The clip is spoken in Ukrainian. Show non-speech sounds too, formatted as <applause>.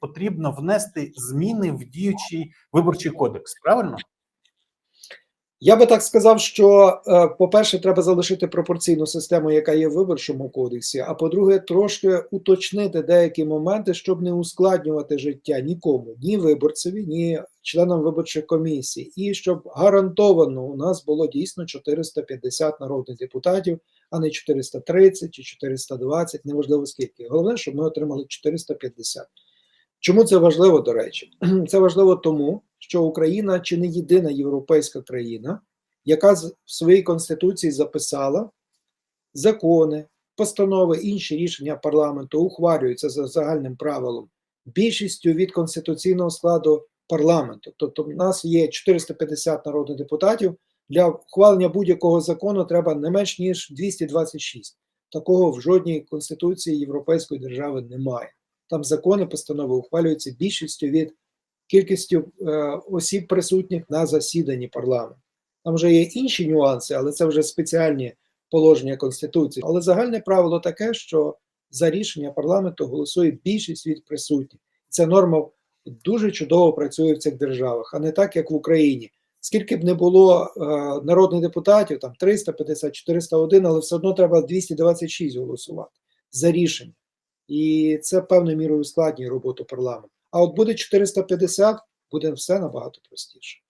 потрібно внести зміни в діючий виборчий кодекс. Правильно? Я би так сказав, що, е, по-перше, треба залишити пропорційну систему, яка є в виборчому кодексі. А по-друге, трошки уточнити деякі моменти, щоб не ускладнювати життя нікому, ні виборцеві, ні членам виборчих комісій, і щоб гарантовано у нас було дійсно 450 народних депутатів, а не 430 чи 420, неважливо скільки. Головне, щоб ми отримали 450. Чому це важливо, до речі? <clears throat> Це важливо тому, що Україна чи не єдина європейська країна, яка в своїй конституції записала закони, постанови, інші рішення парламенту ухвалюються за загальним правилом більшістю від конституційного складу парламенту. Тобто, в нас є 450 народних депутатів. Для ухвалення будь-якого закону треба не менш ніж 226. Такого в жодній конституції європейської держави немає. Там закони, постанови ухвалюються більшістю від кількістю е, осіб присутніх на засіданні парламенту. Там вже є інші нюанси, але це вже спеціальні положення Конституції. Але загальне правило таке, що за рішення парламенту голосує більшість від присутніх. Ця норма дуже чудово працює в цих державах, а не так, як в Україні. Скільки б не було е, народних депутатів, там 350, 401, але все одно треба 226 голосувати за рішення. І це певною мірою ускладнює роботу парламенту. А от буде 450, буде все набагато простіше.